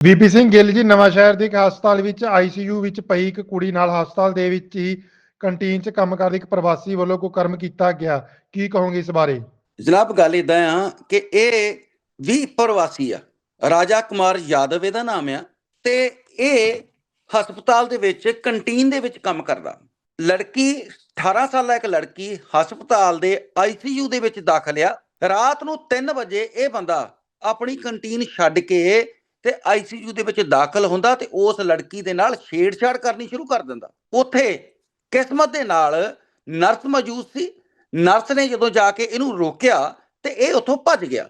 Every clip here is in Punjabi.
ਬੀਪੀ ਸਿੰਘ ਗਿੱਲ ਜੀ, ਨਵਾਂ ਸ਼ਹਿਰ ਦੇ ਇੱਕ ਹਸਪਤਾਲ ਵਿੱਚ ਆਈਸੀਯੂ ਵਿੱਚ ਪਈ ਇੱਕ ਕੁੜੀ ਨਾਲ ਹਸਪਤਾਲ ਦੇ ਵਿੱਚ ਹੀ ਕੰਟੀਨ 'ਚ ਕੰਮ ਕਰਦੀ, ਇੱਕ ਪ੍ਰਵਾਸੀ ਵੱਲੋਂ ਕੁਕਰਮ ਕੀਤਾ ਗਿਆ। ਕੀ ਕਹੋਗੇ ਇਸ ਬਾਰੇ? ਜਨਾਬ, ਗੱਲ ਇਦਾਂ ਆ ਕਿ ਇਹ ਵੀ ਪ੍ਰਵਾਸੀ ਆ। ਰਾਜਾ ਕੁਮਾਰ ਯਾਦਵ ਇਹਦਾ ਨਾਮ ਆ ਤੇ ਇਹ ਹਸਪਤਾਲ ਦੇ ਵਿੱਚ, ਕੰਟੀਨ ਦੇ ਵਿੱਚ ਕੰਮ ਕਰਦਾ। ਲੜਕੀ 18 ਸਾਲਾ ਇੱਕ ਲੜਕੀ ਹਸਪਤਾਲ ਦੇ ਆਈਸੀਯੂ ਦੇ ਵਿੱਚ ਦਾਖਲ ਆ। ਰਾਤ ਨੂੰ 3 ਵਜੇ ਇਹ ਬੰਦਾ ਆਪਣੀ ਕੰਟੀਨ ਛੱਡ ਕੇ ਤੇ ਆਈਸੀਯੂ ਦੇ ਵਿੱਚ ਦਾਖਲ ਹੁੰਦਾ ਤੇ ਉਸ ਲੜਕੀ ਦੇ ਨਾਲ ਛੇੜਛਾੜ ਕਰਨੀ ਸ਼ੁਰੂ ਕਰ ਦਿੰਦਾ। ਉੱਥੇ ਕਿਸਮਤ ਦੇ ਨਾਲ ਨਰਸ ਮੌਜੂਦ ਸੀ। ਨਰਸ ਨੇ ਜਦੋਂ ਜਾ ਕੇ ਇਹਨੂੰ ਰੋਕਿਆ ਤੇ ਇਹ ਉੱਥੋਂ ਭੱਜ ਗਿਆ।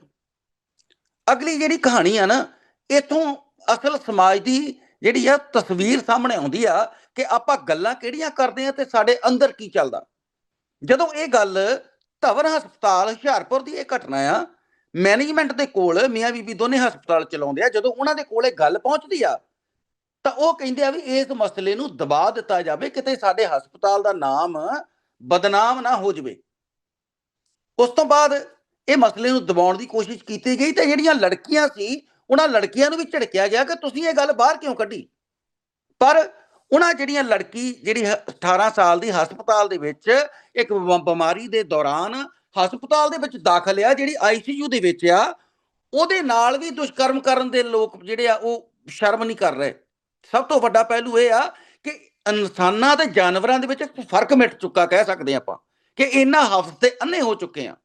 ਅਗਲੀ ਜਿਹੜੀ ਕਹਾਣੀ ਆ ਨਾ, ਇਥੋਂ ਅਸਲ ਸਮਾਜ ਦੀ ਜਿਹੜੀ ਆ ਤਸਵੀਰ ਸਾਹਮਣੇ ਆਉਂਦੀ ਆ ਕਿ ਆਪਾਂ ਗੱਲਾਂ ਕਿਹੜੀਆਂ ਕਰਦੇ ਆ ਤੇ ਸਾਡੇ ਅੰਦਰ ਕੀ ਚੱਲਦਾ। ਜਦੋਂ ਇਹ ਗੱਲ ਧਵਨ ਹਸਪਤਾਲ ਹੁਸ਼ਿਆਰਪੁਰ ਦੀ ਇਹ ਘਟਨਾ ਆ ਮੈਨੇਜਮੈਂਟ ਦੇ ਕੋਲ ਮੀਆਂ ਬੀਬੀ ਦੋਨੇ ਹਸਪਤਾਲ ਚਲਾਉਂਦੇ ਆ, ਜਦੋਂ ਉਹਨਾਂ ਦੇ ਕੋਲ ਇਹ ਗੱਲ ਪਹੁੰਚਦੀ ਆ, ਤਾਂ ਉਹ ਕਹਿੰਦੇ ਆ ਵੀ ਇਸ ਮਸਲੇ ਨੂੰ ਦਬਾ ਦਿੱਤਾ ਜਾਵੇ, ਕਿਤੇ ਸਾਡੇ ਹਸਪਤਾਲ ਦਾ ਨਾਮ ਬਦਨਾਮ ਨਾ ਹੋ ਜਾਵੇ। ਉਸ ਤੋਂ ਬਾਅਦ ਇਹ ਮਸਲੇ ਨੂੰ ਦਬਾਉਣ ਦੀ ਕੋਸ਼ਿਸ਼ ਕੀਤੀ ਗਈ, ਤੇ ਜਿਹੜੀਆਂ ਲੜਕੀਆਂ ਸੀ, ਉਹਨਾਂ ਲੜਕੀਆਂ ਨੂੰ ਵੀ ਝਿੜਕਿਆ ਗਿਆ ਕਿ ਤੁਸੀਂ ਇਹ ਗੱਲ ਬਾਹਰ ਕਿਉਂ ਕੱਢੀ? ਪਰ ਉਹਨਾਂ ਜਿਹੜੀਆਂ ਲੜਕੀ ਜਿਹੜੀ ਹ- 18 ਸਾਲ ਦੀ ਹਸਪਤਾਲ ਦੇ ਵਿੱਚ ਇੱਕ ਬਿਮ- ਬਿਮਾਰੀ ਦੇ ਦੌਰਾਨ ਹਸਪਤਾਲ ਦੇ ਵਿੱਚ ਦਾਖਲ ਆ, ਜਿਹੜੀ ਆਈਸੀਯੂ ਦੇ ਵਿੱਚ ਆ, ਉਹਦੇ ਨਾਲ ਵੀ ਦੁਸ਼ਕਰਮ ਕਰਨ ਦੇ ਲੋਕ ਜਿਹੜੇ ਆ, ਉਹ ਸ਼ਰਮ ਨਹੀਂ ਕਰ ਰਹੇ। ਸਭ ਤੋਂ ਵੱਡਾ ਪਹਿਲੂ ਇਹ ਆ ਕਿ ਇਨਸਾਨਾਂ ਤੇ ਜਾਨਵਰਾਂ ਦੇ ਵਿੱਚ ਫ਼ਰਕ ਮਿਟ ਚੁੱਕਾ ਕਹਿ ਸਕਦੇ ਆਪਾਂ, ਕਿ ਇਹਨਾਂ ਹਫ਼ਤੇ ਅੰਨੇ ਹੋ ਚੁੱਕੇ ਆ।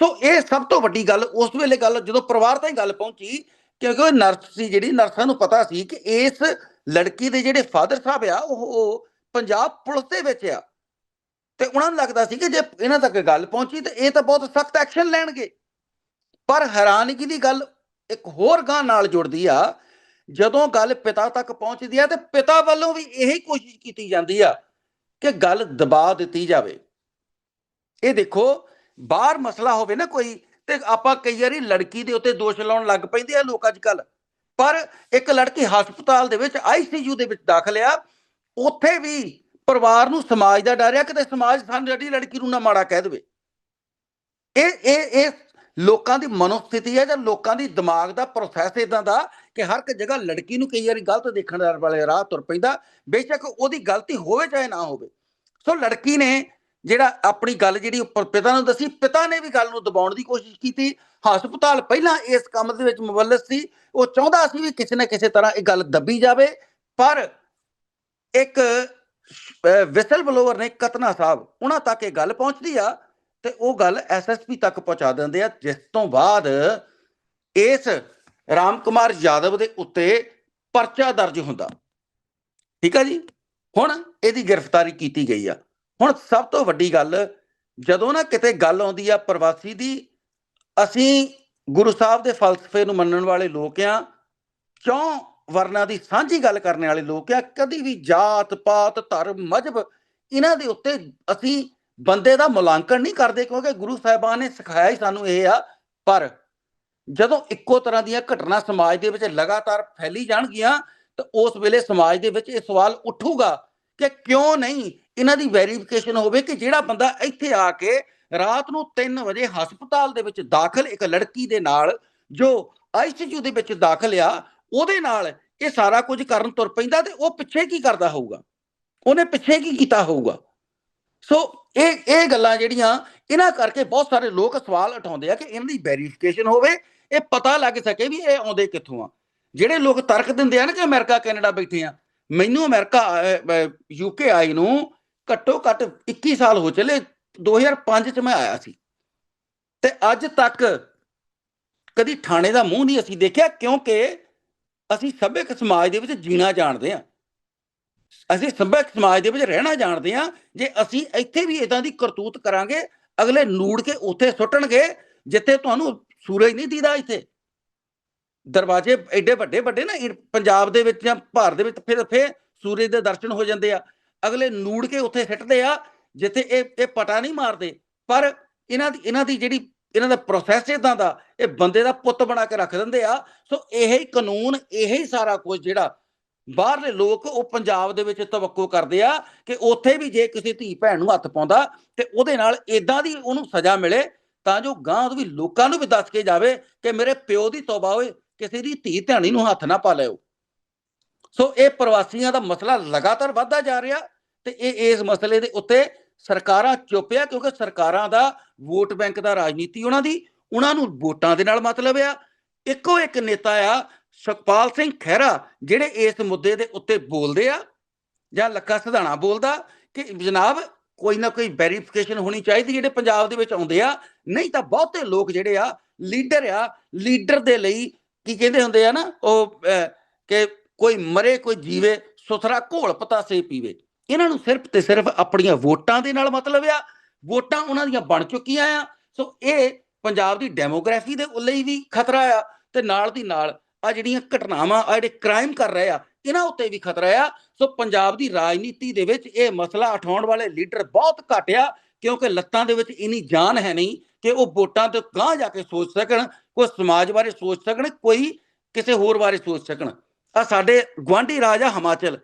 ਸੋ ਇਹ ਸਭ ਤੋਂ ਵੱਡੀ ਗੱਲ, ਉਸ ਵੇਲੇ ਗੱਲ ਜਦੋਂ ਪਰਿਵਾਰ ਤਾਈਂ ਗੱਲ ਪਹੁੰਚੀ, ਕਿਉਂਕਿ ਉਹ ਨਰਸ ਸੀ ਜਿਹੜੀ, ਨਰਸਾਂ ਨੂੰ ਪਤਾ ਸੀ ਕਿ ਇਸ ਲੜਕੀ ਦੇ ਜਿਹੜੇ ਫਾਦਰ ਸਾਹਿਬ ਆ ਉਹ ਪੰਜਾਬ ਪੁਲਿਸ ਦੇ ਵਿੱਚ ਆ। ਤੇ ਉਹਨਾਂ ਨੂੰ ਲੱਗਦਾ ਸੀ ਕਿ ਜੇ ਇਹਨਾਂ ਤੱਕ ਗੱਲ ਪਹੁੰਚੀ ਤੇ ਇਹ ਤਾਂ ਬਹੁਤ ਸਖਤ ਐਕਸ਼ਨ ਲੈਣਗੇ। ਪਰ ਹੈਰਾਨਗੀ ਦੀ ਗੱਲ ਇੱਕ ਹੋਰ ਗਾਂ ਨਾਲ ਜੁੜਦੀ ਆ, ਜਦੋਂ ਗੱਲ ਪਿਤਾ ਤੱਕ ਪਹੁੰਚਦੀ ਆ ਤੇ ਪਿਤਾ ਵੱਲੋਂ ਵੀ ਇਹੀ ਕੋਸ਼ਿਸ਼ ਕੀਤੀ ਜਾਂਦੀ ਆ ਕਿ ਗੱਲ ਦਬਾ ਦਿੱਤੀ ਜਾਵੇ। ਇਹ ਦੇਖੋ, ਬਾਹਰ ਮਸਲਾ ਹੋਵੇ ਨਾ ਕੋਈ ਤੇ ਆਪਾਂ ਕਈ ਵਾਰੀ ਲੜਕੀ ਦੇ ਉੱਤੇ ਦੋਸ਼ ਲਾਉਣ ਲੱਗ ਪੈਂਦੇ ਆ ਲੋਕ ਅੱਜ ਕੱਲ ਪਰ ਇੱਕ ਲੜਕੀ ਹਸਪਤਾਲ ਦੇ ਵਿੱਚ ਆਈਸੀਯੂ ਦੇ ਵਿੱਚ ਦਾਖਲ ਆ, ਉੱਥੇ ਵੀ ਪਰਿਵਾਰ ਨੂੰ ਸਮਾਜ ਦਾ ਡਰ ਆ ਕਿਤੇ ਸਮਾਜ ਸਾਨੂੰ ਜਿਹੜੀ ਲੜਕੀ ਨੂੰ ਨਾ ਮਾੜਾ ਕਹਿ ਦੇਵੇ। ਇਹ ਇਹ ਇਹ ਲੋਕਾਂ ਦੀ ਮਨੋਸਥਿਤੀ ਹੈ ਜਾਂ ਲੋਕਾਂ ਦੀ ਦਿਮਾਗ ਦਾ ਪ੍ਰੋਸੈਸ ਇਦਾਂ ਦਾ ਕਿ ਹਰ ਇੱਕ ਜਗ੍ਹਾ ਲੜਕੀ ਨੂੰ ਕਈ ਵਾਰੀ ਗਲਤ ਦੇਖਣ ਦਾ ਵਾਲੇ ਰਾਹ ਤੁਰ ਪੈਂਦਾ। ਬੇਸ਼ੱਕ ਉਹਦੀ ਗਲਤੀ ਹੋਵੇ ਚਾਹੇ ਨਾ ਹੋਵੇ। ਸੋ ਲੜਕੀ ਨੇ ਜਿਹੜਾ ਆਪਣੀ ਗੱਲ ਜਿਹੜੀ ਉੱਪਰ ਪਿਤਾ ਨੂੰ ਦੱਸੀ, ਪਿਤਾ ਨੇ ਵੀ ਗੱਲ ਨੂੰ ਦਬਾਉਣ ਦੀ ਕੋਸ਼ਿਸ਼ ਕੀਤੀ। ਹਸਪਤਾਲ ਪਹਿਲਾਂ ਇਸ ਕੰਮ ਦੇ ਵਿੱਚ ਮੁਵੱਲਸ ਸੀ। ਉਹ ਚਾਹੁੰਦਾ ਸੀ ਵੀ ਕਿਸੇ ਨਾ ਕਿਸੇ ਤਰ੍ਹਾਂ ਇਹ ਗੱਲ ਦੱਬੀ ਜਾਵੇ। ਪਰ ਇੱਕ ਵਿਸਲ ਬਲੋਵਰ ਨੇ ਕਤਨਾ ਸਾਹਿਬ, ਉਹਨਾਂ ਤੱਕ ਇਹ ਗੱਲ ਪਹੁੰਚਦੀ ਆ ਤੇ ਉਹ ਗੱਲ ਐਸਐਸਪੀ ਤੱਕ ਪਹੁੰਚਾ ਦਿੰਦੇ ਆ, ਜਿਸ ਤੋਂ ਬਾਅਦ ਇਸ ਰਾਮ ਯਾਦਵ ਦੇ ਉੱਤੇ ਪਰਚਾ ਦਰਜ ਹੁੰਦਾ। ਠੀਕ ਆ ਜੀ? ਹੁਣ ਇਹਦੀ ਗ੍ਰਿਫਤਾਰੀ ਕੀਤੀ ਗਈ ਆ। ਹੁਣ ਸਭ ਤੋਂ ਵੱਡੀ ਗੱਲ, ਜਦੋਂ ਨਾ ਕਿਤੇ ਗੱਲ ਆਉਂਦੀ ਆ ਪ੍ਰਵਾਸੀ ਦੀ, ਅਸੀਂ ਗੁਰੂ ਸਾਹਿਬ ਦੇ ਫਲਸਫੇ ਨੂੰ ਮੰਨਣ ਵਾਲੇ ਲੋਕ ਆ, ਕਿਉਂ ਵਰਨਾ ਦੀ ਸਾਂਝੀ ਗੱਲ ਕਰਨ ਵਾਲੇ ਲੋਕ ਆ, ਕਦੀ ਵੀ ਜਾਤ, ਪਾਤ, ਧਰਮ ਮਜਬ ਇਹਨਾਂ ਦੇ ਉੱਤੇ ਅਸੀਂ ਬੰਦੇ ਦਾ ਮੁਲਾਂਕਣ ਨਹੀਂ ਕਰਦੇ ਕਿਉਂਕਿ ਗੁਰੂ ਸਾਹਿਬਾਨ ਨੇ ਸਿਖਾਇਆ ਹੀ ਸਾਨੂੰ ਇਹ ਆ, ਪਰ ਜਦੋਂ ਇੱਕੋ ਤਰ੍ਹਾਂ ਦੀਆਂ ਘਟਨਾ ਸਮਾਜ ਦੇ ਵਿੱਚ ਲਗਾਤਾਰ ਫੈਲੀ ਜਾਣਗੀਆਂ, ਤਾਂ ਉਸ ਵੇਲੇ ਸਮਾਜ ਦੇ ਵਿੱਚ ਇਹ ਸਵਾਲ ਉੱਠੂਗਾ ਕਿ ਕਿਉਂ ਨਹੀਂ ਇਹਨਾਂ ਦੀ ਵੈਰੀਫਿਕੇਸ਼ਨ ਹੋਵੇ ਕਿ ਜਿਹੜਾ ਬੰਦਾ ਇੱਥੇ ਆ ਕੇ ਰਾਤ ਨੂੰ 3 ਵਜੇ ਹਸਪਤਾਲ ਦੇ ਵਿੱਚ ਦਾਖਲ ਇੱਕ ਲੜਕੀ ਦੇ ਨਾਲ, ਜੋ ਆਈਸੀਯੂ ਦੇ ਵਿੱਚ ਦਾਖਲ ਆ ਉਹਦੇ ਨਾਲ ਇਹ ਸਾਰਾ ਕੁਝ ਕਰਨ ਤੁਰ ਪੈਂਦਾ ਤੇ ਉਹ ਪਿੱਛੇ ਕੀ ਕਰਦਾ ਹੋਊਗਾ? ਉਹਨੇ ਪਿੱਛੇ ਕੀ ਕੀਤਾ ਹੋਊਗਾ? ਸੋ ਇਹ ਇਹ ਗੱਲਾਂ ਜਿਹੜੀਆਂ ਇਹਨਾਂ ਕਰਕੇ ਬਹੁਤ ਸਾਰੇ ਲੋਕ ਸਵਾਲ ਉਠਾਉਂਦੇ ਆ ਕਿ ਇਹਨਾਂ ਦੀ ਵੈਰੀਫਿਕੇਸ਼ਨ ਹੋਵੇ, ਇਹ ਪਤਾ ਲੱਗ ਸਕੇ ਵੀ ਇਹ ਆਉਂਦੇ ਕਿੱਥੋਂ ਆ। ਜਿਹੜੇ ਲੋਕ ਤਰਕ ਦਿੰਦੇ ਆ ਨਾ ਕਿ ਅਮਰੀਕਾ, ਕੈਨੇਡਾ ਬੈਠੇ ਆ, ਮੈਨੂੰ ਅਮਰੀਕਾ ਯੂਕੇ ਆਈ ਨੂੰ ਘੱਟੋ ਘੱਟ 21 ਸਾਲ ਹੋ ਚਲੇ 2005 ਚ ਮੈਂ ਆਇਆ ਸੀ। ਤੇ ਅੱਜ ਤੱਕ ਕਦੀ ਥਾਣੇ ਦਾ ਮੂੰਹ ਨਹੀਂ ਅਸੀਂ ਦੇਖਿਆ ਕਿਉਂਕਿ ਅਸੀਂ ਸਭਿਅਕ ਸਮਾਜ ਦੇ ਵਿੱਚ ਜੀਣਾ ਜਾਣਦੇ ਹਾਂ। ਅਸੀਂ ਸਭਿਅਕ ਸਮਾਜ ਦੇ ਵਿੱਚ ਰਹਿਣਾ ਜਾਣਦੇ ਹਾਂ। ਜੇ ਅਸੀਂ ਇੱਥੇ ਵੀ ਇਦਾਂ ਦੀ ਕਰਤੂਤ ਕਰਾਂਗੇ, ਅਗਲੇ ਨੂੜ ਕੇ ਉੱਥੇ ਸੁੱਟਣਗੇ, ਜਿੱਥੇ ਤੁਹਾਨੂੰ ਸੂਰਜ ਨਹੀਂ ਦੀਦਾ ਇੱਥੇ। ਦਰਵਾਜ਼ੇ ਐਡੇ ਵੱਡੇ ਵੱਡੇ ਨਾ ਪੰਜਾਬ ਦੇ ਵਿੱਚ ਜਾਂ ਭਾਰਤ ਦੇ ਵਿੱਚ ਫਿਰ ਫਿਰ ਸੂਰਜ ਦੇ ਦਰਸ਼ਨ ਹੋ ਜਾਂਦੇ ਆ। ਅਗਲੇ ਨੂੜ ਕੇ ਉੱਥੇ ਸਿੱਟਦੇ ਆ, ਜਿੱਥੇ ਇਹ ਇਹ ਪਟਾ ਨਹੀਂ ਮਾਰਦੇ। ਪਰ ਇਹਨਾਂ ਦੀ ਇਹਨਾਂ ਦੀ ਜਿਹੜੀ, ਇਹਨਾਂ ਦਾ ਪ੍ਰੋਸੈਸ ਇਦਾਂ ਦਾ ਇਹ ਬੰਦੇ ਦਾ ਪੁੱਤ ਬਣਾ ਕੇ ਰੱਖ ਦਿੰਦੇ ਆ। ਸੋ ਇਹ ਹੀ ਕਾਨੂੰਨ, ਇਹ ਹੀ ਸਾਰਾ ਕੁਝ ਜਿਹੜਾ ਬਾਹਰਲੇ ਲੋਕ ਉਹ ਪੰਜਾਬ ਦੇ ਵਿੱਚ ਤਵੱਕੋ ਕਰਦੇ ਆ ਕਿ ਉੱਥੇ ਵੀ ਜੇ ਕਿਸੇ ਧੀ ਭੈਣ ਨੂੰ ਹੱਥ ਪਾਉਂਦਾ ਤੇ ਉਹਦੇ ਨਾਲ ਇਦਾਂ ਦੀ ਉਹਨੂੰ ਸਜ਼ਾ ਮਿਲੇ ਤਾਂ ਜੋ ਗਾਂ ਵੀ ਲੋਕਾਂ ਨੂੰ ਵੀ ਦੱਸ ਕੇ ਜਾਵੇ ਕਿ ਮੇਰੇ ਪਿਓ ਦੀ ਤੋਬਾ ਹੋਏ, ਕਿਸੇ ਦੀ ਧੀ ਧਿਆਣੀ ਨੂੰ ਹੱਥ ਨਾ ਪਾ ਲਿਓ। ਸੋ ਇਹ ਪ੍ਰਵਾਸੀਆਂ ਦਾ ਮਸਲਾ ਲਗਾਤਾਰ ਵੱਧਦਾ ਜਾ ਰਿਹਾ ਤੇ ਇਹ ਇਸ ਮਸਲੇ ਦੇ ਉੱਤੇ ਸਰਕਾਰਾਂ ਚੁੱਪਿਆ ਕਿਉਂਕਿ ਸਰਕਾਰਾਂ ਦਾ ਵੋਟ ਬੈਂਕ ਦਾ ਰਾਜਨੀਤੀ ਉਹਨਾਂ ਦੀ ਉਹਨਾਂ ਨੂੰ ਵੋਟਾਂ ਦੇ ਨਾਲ ਮਤਲਬ ਆ। ਇੱਕੋ ਇੱਕ ਨੇਤਾ ਆ, ਸੁਖਪਾਲ ਸਿੰਘ ਖਹਿਰਾ, ਜਿਹੜੇ ਇਸ ਮੁੱਦੇ ਦੇ ਉੱਤੇ ਬੋਲਦੇ ਆ ਜਾਂ ਲੱਖਾ ਸਿਧਾਣਾ ਬੋਲਦਾ ਕਿ ਜਨਾਬ ਕੋਈ ਨਾ ਕੋਈ ਵੈਰੀਫਿਕੇਸ਼ਨ ਹੋਣੀ ਚਾਹੀਦੀ, ਜਿਹੜੇ ਪੰਜਾਬ ਦੇ ਵਿੱਚ ਆਉਂਦੇ ਆ। ਨਹੀਂ ਤਾਂ ਬਹੁਤੇ ਲੋਕ ਜਿਹੜੇ ਆ ਲੀਡਰ ਆ ਲੀਡਰ ਦੇ ਲਈ ਕੀ ਕਹਿੰਦੇ ਹੁੰਦੇ ਆ ਨਾ, ਉਹ ਕਿ ਕੋਈ ਮਰੇ, ਕੋਈ ਜੀਵੇ, ਸੁਥਰਾ ਘੋਲ ਪਤਾਸੇ ਪੀਵੇ। ਇਹਨਾਂ ਨੂੰ ਸਿਰਫ ਤੇ ਸਿਰਫ ਆਪਣੀਆਂ ਵੋਟਾਂ ਦੇ ਨਾਲ ਮਤਲਬ ਆ। ਵੋਟਾਂ ਉਹਨਾਂ ਦੀਆਂ ਬਣ ਚੁੱਕੀਆਂ ਆ। ਸੋ ਇਹ ਪੰਜਾਬ ਦੀ ਡੈਮੋਗ੍ਰਾਫੀ ਦੇ ਲਈ ਵੀ ਖਤਰਾ ਆ ਤੇ ਨਾਲ ਦੀ ਨਾਲ ਆ ਜਿਹੜੀਆਂ ਘਟਨਾਵਾਂ ਆ ਜਿਹੜੇ ਕ੍ਰਾਈਮ ਕਰ ਰਹੇ ਆ, ਇਹਨਾਂ ਉੱਤੇ ਵੀ ਖਤਰਾ ਆ। ਸੋ ਪੰਜਾਬ ਦੀ ਰਾਜਨੀਤੀ ਦੇ ਵਿੱਚ ਇਹ ਮਸਲਾ ਉਠਾਉਣ ਵਾਲੇ ਲੀਡਰ ਬਹੁਤ ਘੱਟ ਆ, ਕਿਉਂਕਿ ਲੱਤਾਂ ਦੇ ਵਿੱਚ ਇਨੀ ਜਾਨ ਹੈ ਨਹੀਂ ਕਿ ਉਹ ਵੋਟਾਂ ਤੋਂ ਗਾਂਹ ਜਾ ਕੇ ਸੋਚ ਸਕਣ, ਕੋਈ ਸਮਾਜ ਬਾਰੇ ਸੋਚ ਸਕਣ, ਕੋਈ ਕਿਸੇ ਹੋਰ ਬਾਰੇ ਸੋਚ ਸਕਣ। ਆ ਸਾਡੇ ਗਵਾਂਢੀ ਰਾਜ ਆ ਹਿਮਾਚਲ।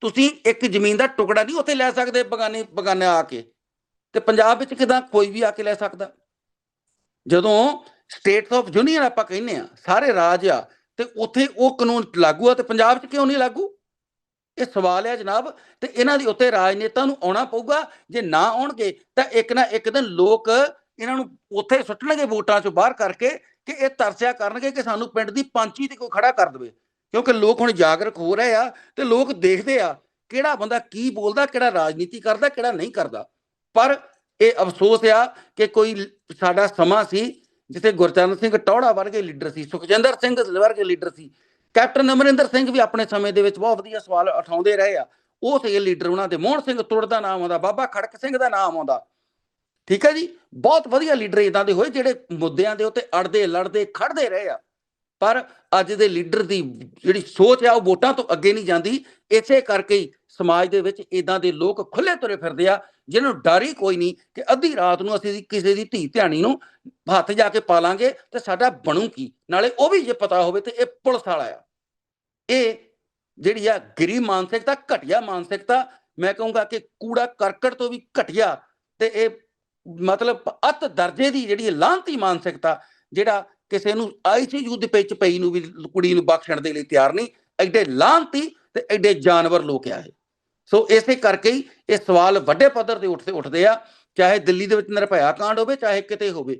ਤੁਸੀਂ ਇੱਕ ਜ਼ਮੀਨ ਦਾ ਟੁਕੜਾ ਨਹੀਂ ਉੱਥੇ ਲੈ ਸਕਦੇ ਬਗਾਨੇ ਬਗਾਨੇ ਆ ਕੇ। ਤੇ ਪੰਜਾਬ ਵਿੱਚ ਕਿਦਾਂ ਕੋਈ ਵੀ ਆ ਕੇ ਲੈ ਸਕਦਾ? ਜਦੋਂ ਸਟੇਟਸ ਆਫ ਯੂਨੀਅਨ ਆਪਾਂ ਕਹਿੰਦੇ ਆ ਸਾਰੇ ਰਾਜ ਆ, ਤੇ ਉੱਥੇ ਉਹ ਕਾਨੂੰਨ ਲਾਗੂ ਆ, ਤੇ ਪੰਜਾਬ 'ਚ ਕਿਉਂ ਨਹੀਂ ਲਾਗੂ? ਇਹ ਸਵਾਲ ਹੈ ਜਨਾਬ, ਤੇ ਇਹਨਾਂ ਦੀ ਉੱਤੇ ਰਾਜਨੇਤਾ ਨੂੰ ਆਉਣਾ ਪਊਗਾ, ਜੇ ਨਾ ਆਉਣਗੇ, ਤਾਂ ਇੱਕ ਨਾ ਇੱਕ ਦਿਨ ਲੋਕ ਇਹਨਾਂ ਨੂੰ ਉੱਥੇ ਸੁੱਟਣਗੇ ਵੋਟਾਂ 'ਚੋਂ ਬਾਹਰ ਕਰਕੇ, ਕਿ ਇਹ ਤਰਸਿਆ ਕਰਨਗੇ ਕਿ ਸਾਨੂੰ ਪਿੰਡ ਦੀ ਪੰਚੀ ਤੇ ਕੋਈ ਖੜਾ ਕਰ ਦੇਵੇ। ਕਿਉਂਕਿ ਲੋਕ ਹੁਣ ਜਾਗਰੂਕ ਹੋ ਰਹੇ ਆ, ਤੇ ਲੋਕ ਦੇਖਦੇ ਆ, ਕਿਹੜਾ ਬੰਦਾ ਕੀ ਬੋਲਦਾ, ਕਿਹੜਾ ਰਾਜਨੀਤੀ ਕਰਦਾ, ਕਿਹੜਾ ਨਹੀਂ ਕਰਦਾ। ਪਰ ਇਹ ਅਫਸੋਸ ਆ ਕਿ ਕੋਈ ਸਾਡਾ ਸਮਾਂ ਸੀ ਜਿੱਥੇ ਗੁਰਚਰਨ ਸਿੰਘ ਟੌੜਾ ਵਰਗੇ ਲੀਡਰ ਸੀ, ਸੁਖਜਿੰਦਰ ਸਿੰਘ ਵਰਗੇ ਲੀਡਰ ਸੀ। ਕੈਪਟਨ ਅਮਰਿੰਦਰ ਸਿੰਘ ਵੀ ਆਪਣੇ ਸਮੇਂ ਦੇ ਵਿੱਚ ਬਹੁਤ ਵਧੀਆ ਸਵਾਲ ਉਠਾਉਂਦੇ ਰਹੇ ਆ। ਉਹ ਸੀਗੇ ਲੀਡਰ ਉਹਨਾਂ ਦੇ ਮੋਹਨ ਸਿੰਘ ਤੁੜ ਦਾ ਨਾਮ ਆਉਂਦਾ, ਬਾਬਾ ਖੜਕ ਸਿੰਘ ਦਾ ਨਾਮ ਆਉਂਦਾ। ਠੀਕ ਹੈ ਜੀ? ਬਹੁਤ ਵਧੀਆ ਲੀਡਰ ਇਦਾਂ ਦੇ ਹੋਏ ਜਿਹੜੇ ਮੁੱਦਿਆਂ ਦੇ ਉੱਤੇ ਅੜਦੇ, ਲੜਦੇ, ਖੜਦੇ ਰਹੇ ਆ। ਪਰ ਅੱਜ ਦੇ ਲੀਡਰ ਦੀ ਜਿਹੜੀ ਸੋਚ ਆ ਉਹ ਵੋਟਾਂ ਤੋਂ ਅੱਗੇ ਨਹੀਂ ਜਾਂਦੀ। ਇਸੇ ਕਰਕੇ ਹੀ ਸਮਾਜ ਦੇ ਵਿੱਚ ਇਦਾਂ ਦੇ ਲੋਕ ਖੁੱਲੇ ਤੁਰੇ ਫਿਰਦੇ ਆ, ਜਿਹਨਾਂ ਨੂੰ ਡਰ ਹੀ ਕੋਈ ਨਹੀਂ ਕਿ ਅੱਧੀ ਰਾਤ ਨੂੰ ਅਸੀਂ ਕਿਸੇ ਦੀ ਧੀ ਧਿਆਣੀ ਨੂੰ ਹੱਥ ਜਾ ਕੇ ਪਾ ਲਾਂਗੇ ਤੇ ਸਾਡਾ ਬਣੂ ਕੀ? ਨਾਲੇ ਉਹ ਵੀ ਜੇ ਪਤਾ ਹੋਵੇ ਤੇ ਇਹ ਪੁਲਿਸ ਵਾਲਾ ਆ। ਇਹ ਜਿਹੜੀ ਆ ਗਰੀਬ ਮਾਨਸਿਕਤਾ, ਘਟਿਆ ਮਾਨਸਿਕਤਾ, ਮੈਂ ਕਹੂੰਗਾ ਕਿ ਕੂੜਾ ਕਰਕਟ ਤੋਂ ਵੀ ਘਟਿਆ ਤੇ ਇਹ ਮਤਲਬ ਅਤ ਦਰਜੇ ਦੀ ਜਿਹੜੀ ਲਾਂਤੀ ਮਾਨਸਿਕਤਾ, ਜਿਹੜਾ ਕਿਸੇ ਨੂੰ ਆਈਸੀਯੂ ਦੇ ਵਿੱਚ ਪਈ ਨੂੰ ਵੀ ਕੁੜੀ ਨੂੰ ਬਖਸ਼ਣ ਦੇ ਲਈ ਤਿਆਰ ਨਹੀਂ, ਐਡੇ ਲਾਂਤੀ ਤੇ ਐਡੇ ਜਾਨਵਰ ਲੋਕ ਆ ਇਹ ਸੋ ਇਸੇ ਕਰਕੇ ਹੀ ਇਹ ਸਵਾਲ ਵੱਡੇ ਪੱਧਰ ਤੇ ਉੱਠਦੇ ਉੱਠਦੇ ਆ, ਚਾਹੇ ਦਿੱਲੀ ਦੇ ਵਿੱਚ ਨਿਰਭਇਆ ਕਾਂਡ ਹੋਵੇ, ਚਾਹੇ ਕਿਤੇ ਹੋਵੇ।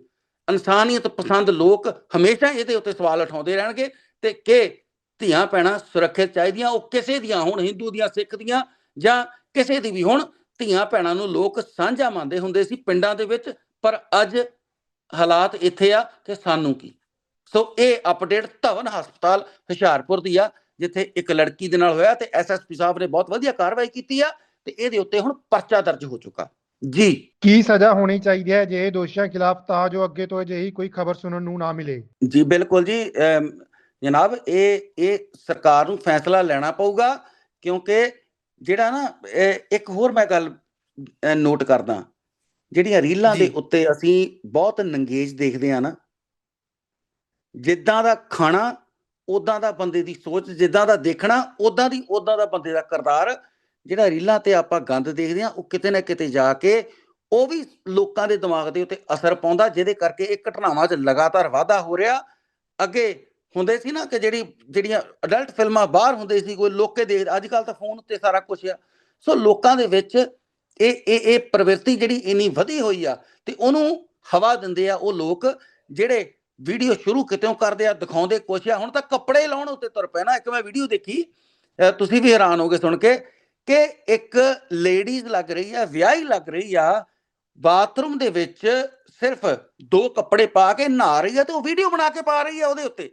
ਇਨਸਾਨੀਅਤ ਪਸੰਦ ਲੋਕ ਹਮੇਸ਼ਾ ਇਹਦੇ ਉੱਤੇ ਸਵਾਲ ਉਠਾਉਂਦੇ ਰਹਿਣਗੇ ਤੇ ਕਿ ਧੀਆਂ ਪੈਣਾ ਸੁਰੱਖਿਅਤ ਚਾਹੀਦੀਆਂ, ਉਹ ਕਿਸੇ ਦੀਆਂ ਹੁਣ, ਹਿੰਦੂ ਦੀਆਂ, ਸਿੱਖ ਦੀਆਂ, ਜਾਂ ਕਿਸੇ ਦੀ ਵੀ ਹੁਣ, ਧੀਆਂ ਭੈਣਾਂ ਨੂੰ ਲੋਕ ਸਾਂਝਾ ਮੰਨਦੇ ਹੁੰਦੇ ਸੀ ਪਿੰਡਾਂ ਦੇ ਵਿੱਚ, ਪਰ ਅੱਜ ਹਾਲਾਤ ਇੱਥੇ ਆ ਕਿ ਸਾਨੂੰ ਕੀ? ਸੋ ਇਹ ਅਪਡੇਟ ਧਵਨ ਹਸਪਤਾਲ ਹੁਸ਼ਿਆਰਪੁਰ ਦੀ ਆ। ਜਿੱਥੇ ਇੱਕ ਲੜਕੀ ਦੇ ਨਾਲ ਹੋਇਆ ਤੇ ਐਸਐਸਪੀ ਸਾਹਿਬ ਨੇ ਬਹੁਤ ਵਧੀਆ ਕਾਰਵਾਈ ਕੀਤੀ ਆ ਤੇ ਇਹਦੇ ਉੱਤੇ ਹੁਣ ਪਰਚਾ ਦਰਜ ਹੋ ਚੁੱਕਾ। ਜੀ। ਕੀ ਸਜ਼ਾ ਹੋਣੀ ਚਾਹੀਦੀ ਹੈ ਜੇ ਦੋਸ਼ੀਆਂ ਖਿਲਾਫ ਤਾਂ ਜੋ ਅੱਗੇ ਤੋਂ ਅਜਿਹੀ ਕੋਈ ਖਬਰ ਸੁਣਨ ਨੂੰ ਨਾ ਮਿਲੇ? ਜੀ ਬਿਲਕੁਲ ਜੀ। ਜਨਾਬ ਇਹ ਇਹ ਸਰਕਾਰ ਨੂੰ ਫੈਸਲਾ ਲੈਣਾ ਪਊਗਾ ਕਿਉਂਕਿ ਜਿਹੜਾ ਨਾ ਇੱਕ ਹੋਰ ਮੈਂ ਗੱਲ ਨੋਟ ਕਰਦਾ। ਜਿਹੜੀਆਂ ਰੀਲਾਂ ਦੇ। ਉੱਤੇ ਅਸੀਂ ਬਹੁਤ ਨੰਗੇਜ ਦੇਖਦੇ ਆ ਨਾ ਜਿੱਦਾਂ ਦਾ ਖਾਣਾ ਉਦਾਂ ਦਾ ਬੰਦੇ ਦੀ ਸੋਚ, ਜਿੱਦਾਂ ਦਾ ਦੇਖਣਾ ਉਦਾਂ ਦੀ ਉਦਾਂ ਦਾ ਬੰਦੇ ਦਾ ਕਰਤਾਰ, ਜਿਹੜਾ ਰੀਲਾਂ ਤੇ ਆਪਾਂ ਗੰਦ ਦੇਖਦੇ ਆ ਉਹ ਕਿਤੇ ਨਾ ਕਿਤੇ ਜਾ ਕੇ ਉਹ ਵੀ ਲੋਕਾਂ ਦੇ ਦਿਮਾਗ ਦੇ ਉੱਤੇ ਅਸਰ ਪਾਉਂਦਾ, ਜਿਹਦੇ ਕਰਕੇ ਇਹ ਘਟਨਾਵਾਂ 'ਚ ਲਗਾਤਾਰ ਵਾਧਾ ਹੋ ਰਿਹਾ। ਅੱਗੇ ਹੁੰਦੇ ਸੀ ਨਾ ਕਿ ਜਿਹੜੀ, ਜਿਹੜੀਆਂ ਅਡਲਟ ਫਿਲਮਾਂ ਬਾਹਰ ਹੁੰਦੇ ਸੀ, ਕੋਈ ਲੋਕੇ ਦੇਖ ਅੱਜ ਕੱਲ ਤਾਂ ਫੋਨ ਉੱਤੇ ਸਾਰਾ ਕੁਝ ਆ। ਸੋ ਲੋਕਾਂ ਦੇ ਵਿੱਚ ਇਹ ਇਹ ਇਹ ਪ੍ਰਵਿਰਤੀ ਜਿਹੜੀ ਇੰਨੀ ਵਧੀ ਹੋਈ ਆ, ਤੇ ਉਹਨੂੰ ਹਵਾ ਦਿੰਦੇ ਆ ਉਹ ਲੋਕ, ਜਿਹੜੇ ਵੀਡੀਓ ਸ਼ੁਰੂ ਕਿਤੇੋਂ ਕਰਦੇ ਆ, ਦਿਖਾਉਂਦੇ ਕੁਛ ਆ, ਹੁਣ ਤਾਂ ਕੱਪੜੇ ਲਾਉਣ ਉੱਤੇ ਤੁਰ ਪਏ ਨਾ, ਇੱਕ ਮੈਂ ਵੀਡੀਓ ਦੇਖੀ ਤੁਸੀਂ ਵੀ ਹੈਰਾਨ ਹੋਗੇ ਸੁਣ ਕੇ, ਕਿ ਇੱਕ ਲੇਡੀਜ਼ ਲੱਗ ਰਹੀ ਆ, ਵਿਆਹੀ ਲੱਗ ਰਹੀ ਆ, ਬਾਥਰੂਮ ਦੇ ਵਿੱਚ ਸਿਰਫ ਦੋ ਕੱਪੜੇ ਪਾ ਕੇ ਨਹਾ ਰਹੀ ਆ ਤੇ ਉਹ ਵੀਡੀਓ ਬਣਾ ਕੇ ਪਾ ਰਹੀ ਆ ਉਹਦੇ ਉੱਤੇ।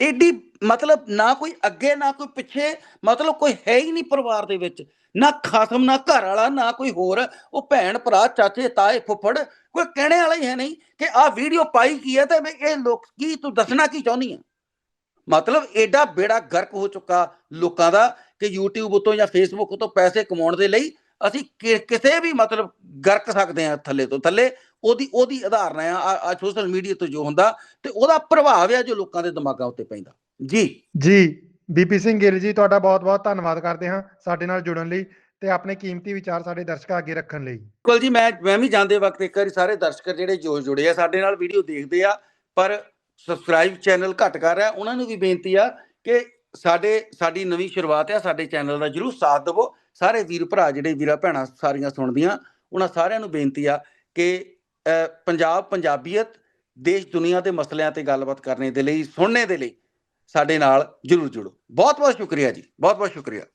ਏਡੀ ਮਤਲਬ ਨਾ ਕੋਈ ਅੱਗੇ, ਨਾ ਕੋਈ ਪਿੱਛੇ, ਮਤਲਬ ਕੋਈ ਹੈ ਹੀ ਨਹੀਂ ਪਰਿਵਾਰ ਦੇ ਵਿੱਚ, ਨਾ ਖਾਸਮ, ਨਾ ਘਰ ਵਾਲਾ, ਨਾ ਕੋਈ ਹੋਰ, ਉਹ ਭੈਣ, ਭਰਾ, ਚਾਚੇ, ਤਾਏ, ਫੁੱਫੜ ਕੋਈ ਕਹਿਣੇ ਵਾਲਾ ਹੀ ਹੈ ਨਹੀਂ ਕਿ ਆਹ ਵੀਡੀਓ ਪਾਈ ਕੀ ਹੈ ਤੇ ਇਹ ਲੋਕ ਕੀ ਤੂੰ ਦੱਸਣਾ ਕੀ ਚਾਹੁੰਦੀ ਆ ਮਤਲਬ ਐਡਾ ਬੇੜਾ ਗਰਕ ਹੋ ਚੁੱਕਾ ਲੋਕਾਂ ਦਾ ਕਿ YouTube ਉਤੋਂ ਜਾਂ Facebook ਉਤੋਂ ਪੈਸੇ ਕਮਾਉਣ ਦੇ ਲਈ ਅਸੀਂ ਕਿਸੇ ਵੀ ਮਤਲਬ ਗਰਕ ਸਕਦੇ ਆ ਥੱਲੇ ਤੋਂ ਥੱਲੇ, ਉਹਦੀ ਉਹਦੀ ਉਦਾਹਰਨ ਆ ਆ ਸੋਸ਼ਲ ਮੀਡੀਆ ਤੋਂ ਜੋ ਹੁੰਦਾ ਤੇ ਉਹਦਾ ਪ੍ਰਭਾਵ ਆ ਜੋ ਲੋਕਾਂ ਦੇ ਦਿਮਾਗਾਂ ਉੱਤੇ ਪੈਂਦਾ। ਜੀ। ਜੀ ਬੀਪੀ ਸਿੰਘ ਗਿੱਲ ਜੀ, ਤੁਹਾਡਾ ਬਹੁਤ-ਬਹੁਤ ਧੰਨਵਾਦ ਕਰਦੇ ਹਾਂ ਸਾਡੇ ਨਾਲ ਜੁੜਨ ਲਈ। ਤੇ ਆਪਣੇ ਕੀਮਤੀ ਵਿਚਾਰ ਸਾਡੇ ਦਰਸ਼ਕਾਂ ਅੱਗੇ ਰੱਖਣ ਲਈ। ਬਿਲਕੁਲ ਜੀ, ਮੈਂ ਮੈਂ ਵੀ ਜਾਂਦੇ ਵਕਤ ਇੱਕ ਵਾਰੀ ਸਾਰੇ ਦਰਸ਼ਕ ਜਿਹੜੇ ਜੋ ਜੁੜੇ ਆ ਸਾਡੇ ਨਾਲ ਵੀਡੀਓ ਦੇਖਦੇ ਆ, ਪਰ ਸਬਸਕ੍ਰਾਈਬ ਚੈਨਲ ਘੱਟ ਕਰ ਰਿਹਾ, ਉਹਨਾਂ ਨੂੰ ਵੀ ਬੇਨਤੀ ਆ ਕਿ ਸਾਡੇ ਸਾਡੀ ਨਵੀਂ ਸ਼ੁਰੂਆਤ ਆ, ਸਾਡੇ ਚੈਨਲ ਦਾ ਜਰੂਰ ਸਾਥ ਦਿਵੋ। ਸਾਰੇ ਵੀਰ ਭਰਾ ਜਿਹੜੇ ਵੀਰਾ ਭੈਣਾਂ ਸਾਰੀਆਂ ਸੁਣਦੀਆਂ, ਉਹਨਾਂ ਸਾਰਿਆਂ ਨੂੰ ਬੇਨਤੀ ਆ ਕਿ ਪੰਜਾਬ ਪੰਜਾਬੀਅਤ ਦੇਸ਼ ਦੁਨੀਆ ਦੇ ਮਸਲਿਆਂ ਤੇ ਗੱਲਬਾਤ ਕਰਨੇ ਦੇ ਲਈ, ਸੁਣਨੇ ਦੇ ਲਈ ਸਾਡੇ ਨਾਲ ਜਰੂਰ ਜੁੜੋ। ਬਹੁਤ ਬਹੁਤ ਸ਼ੁਕਰੀਆ ਜੀ ਬਹੁਤ ਬਹੁਤ ਸ਼ੁਕਰੀਆ।